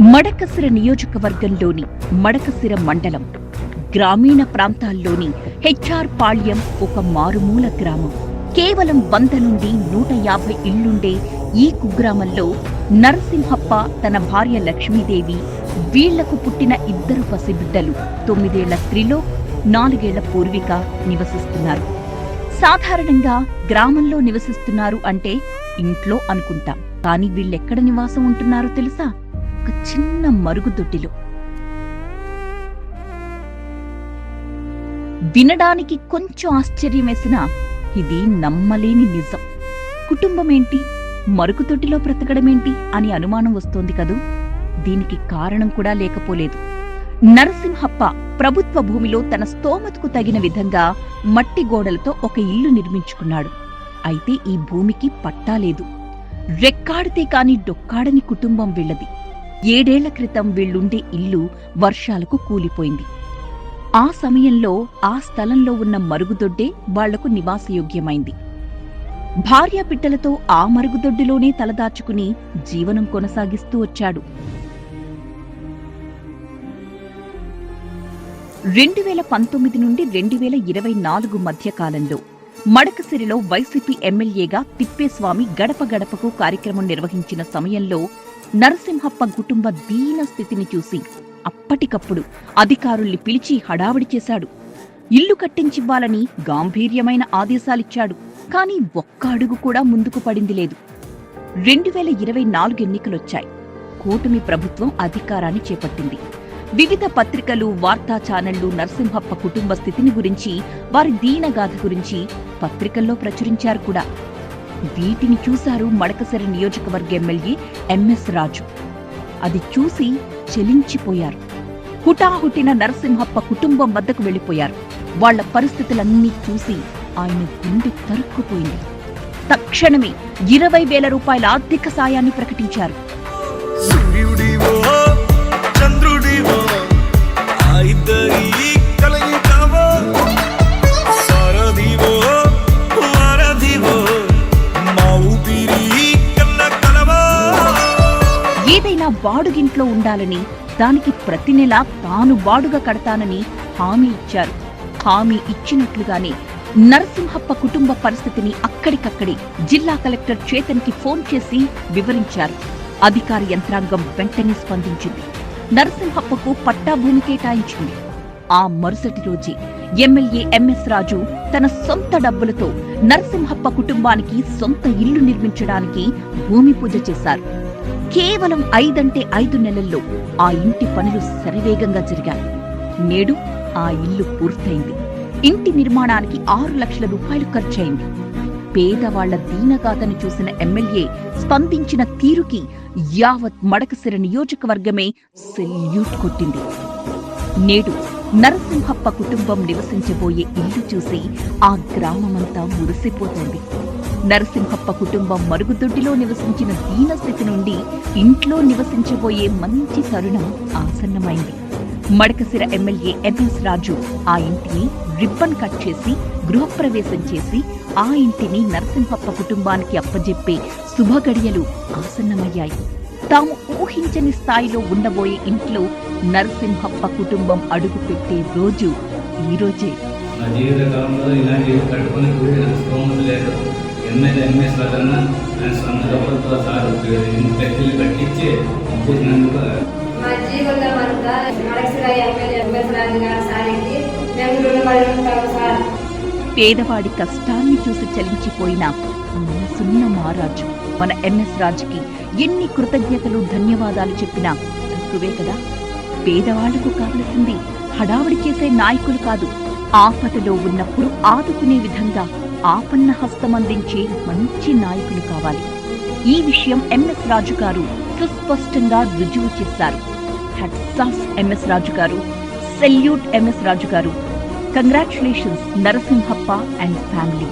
మడకసిర నియోజకవర్గంలోని మడకసిర మండలం గ్రామీణ ప్రాంతాల్లోని హెచ్ఆర్ పాళ్యం ఒక మారుమూల గ్రామం. కేవలం వంద నుండి నూట యాభై ఇళ్ళుండే ఈ కుగ్రామంలో నరసింహప్ప తన భార్య లక్ష్మీదేవి వీళ్ళకు పుట్టిన ఇద్దరు పసిబిడ్డలు తొమ్మిదేళ్ళ స్త్రీలో నాలుగేళ్ళ పూర్విక నివసిస్తున్నారు. సాధారణంగా గ్రామంలో నివసిస్తున్నారు అంటే ఇంట్లో అనుకుంటాం. కానీ వీళ్ళెక్కడ నివాసం ఉంటున్నారో తెలుసా? ఒక చిన్న మరుగుదొడ్డిలో. వినడానికి కొంచెం ఆశ్చర్యం ఇది నమ్మలేని నిజం. కుటుంబమేంటి? మరుగుదొడ్డిలో బ్రతకడమేంటి అని అనుమానం వస్తోంది కదూ? దీనికి కారణం కూడా లేకపోలేదు. నరసింహప్ప ప్రభుత్వ భూమిలో తన స్తోమతకు తగిన విధంగా మట్టి గోడలతో ఒక ఇల్లు నిర్మించుకున్నాడు. అయితే ఈ భూమికి పట్టా లేదు. రెక్కాడితే కాని డొక్కాడని కుటుంబం వీళ్ళది. ఏడేళ్ళ క్రితం వీళ్ళుండే ఇల్లు వర్షాలకు కూలిపోయింది. ఆ సమయంలో ఆ స్థలంలో ఉన్న మరుగుదొడ్డే వాళ్ళకు నివాసయోగ్యమైంది. భార్యాబిడ్డలతో ఆ మరుగుదొడ్డిలోనే తలదాచుకుని జీవనం కొనసాగిస్తూ వచ్చాడు. రెండు వేల పంతొమ్మిది నుండి రెండు వేల ఇరవై నాలుగు మధ్య కాలంలో మడకసిరిలో వైసీపీ ఎమ్మెల్యేగా తిప్పేస్వామి గడప గడపకు కార్యక్రమం నిర్వహించిన సమయంలో నరసింహప్ప కుటుంబ దీన స్థితిని చూసి అప్పటికప్పుడు అధికారుల్ని పిలిచి హడావిడి చేశాడు. ఇల్లు కట్టించివ్వాలని గాంభీర్యమైన ఆదేశాలిచ్చాడు. కానీ ఒక్క అడుగు కూడా ముందుకు పడింది లేదు. రెండు వేల ఇరవై నాలుగు ఎన్నికలొచ్చాయి. కూటమి ప్రభుత్వం అధికారాన్ని చేపట్టింది. వివిధ పత్రికలు వార్తా ఛానళ్ళు నరసింహప్ప కుటుంబ స్థితిని గురించి వారి దీనగాథ గురించి పత్రికల్లో ప్రచురించారు కూడా. వీటిని చూశారు మడకసరి నియోజకవర్గ ఎమ్మెల్యే ఎంఎస్ రాజు. అది చూసి చెలించిపోయారు. హుటాహుటిన నరసింహప్ప కుటుంబం వద్దకు వెళ్ళిపోయారు. వాళ్ళ పరిస్థితులన్నీ చూసి ఆయన గుండె తరుక్కుపోయింది. తక్షణమే ఇరవై వేల రూపాయల ఆర్థిక సాయాన్ని ప్రకటించారు. ఏదైనా బాడుగింట్లో ఉండాలని దానికి ప్రతి నెలా తాను బాడుగ కడతానని హామీ ఇచ్చారు. హామీ ఇచ్చినట్లుగానే నరసింహప్ప కుటుంబ పరిస్థితిని అక్కడికక్కడే జిల్లా కలెక్టర్ చేతన్కి ఫోన్ చేసి వివరించారు. అధికార యంత్రాంగం వెంటనే స్పందించింది. నరసింహప్పకు పట్టా భూమి కేటాయించింది. ఆ మరుసటి రోజే ఎమ్మెల్యే ఎంఎస్ రాజు తన సొంత డబ్బులతో నరసింహప్ప కుటుంబానికి సొంత ఇల్లు నిర్మించడానికి భూమి పూజ చేశారు. కేవలం ఐదంటే ఐదు నెలల్లో ఆ ఇంటి పనులు శరవేగంగా జరిగాయి. నేడు ఆ ఇల్లు పూర్తయింది. ఇంటి నిర్మాణానికి ఆరు లక్షల రూపాయలు ఖర్చయింది. పేదవాళ్ళ దీనగాథను చూసిన ఎమ్మెల్యే స్పందించిన తీరుకి యావత్ మడకసిర నియోజకవర్గమే సెల్యూట్ కొట్టింది. నేడు నరసింహప్ప కుటుంబం నివసించబోయే ఇల్లు చూసి ఆ గ్రామమంతా మురిసిపోతోంది. నరసింహప్ప కుటుంబం మరుగుదొడ్డిలో నివసించిన దీనస్థితి నుండి ఇంట్లో నివసించబోయే మంచి తరుణం ఆసన్నమైంది. మడకసిర ఎమ్మెల్యే ఎంఎస్ రాజు ఆ ఇంటిని రిబ్బన్ కట్ చేసి గృహప్రవేశం చేసి ఆ ఇంటిని నరసింహప్ప కుటుంబానికి అప్పజెప్పే శుభగడియలు ఆసన్నమయ్యాయి. తాము ఊహించని స్థాయిలో ఉండబోయే ఇంట్లో నరసింహప్ప కుటుంబం అడుగుపెట్టే రోజు ఈ రోజే. నా స్తోమత లేదు. ఎమ్మెల్యే ఎంఎస్ రాజన్న ఆయన సొంత సార్ ఇంటి కట్టించి ఇచ్చేసినందుకు మా జీవితం అంతా మడక్సిర ఎమ్మెల్యే ఎంఎస్ రాజు గారి సారికి మేము రుణపడి ఉంటాము సార్. పేదవాడి కష్టాన్ని చూసి చలించిపోయిన మనసున్న మహారాజు మన ఎంఎస్ రాజుకి ఎన్ని కృతజ్ఞతలు ధన్యవాదాలు చెప్పినా తక్కువే కదా. పేదవాళ్ళకు కావలసింది హడావిడి చేసే నాయకులు కాదు ఆపదలో ఉన్నప్పుడు ఆదుకునే విధంగా ఆపన్న హస్తమందించే మంచి నాయకులు కావాలి. ఈ విషయం ఎంఎస్ రాజు గారు సుస్పష్టంగా రుజువు చేశారు. హెడ్సాస్ ఎంఎస్ రాజు గారు salute MS Raju garu. Congratulations Narasimhappa and family.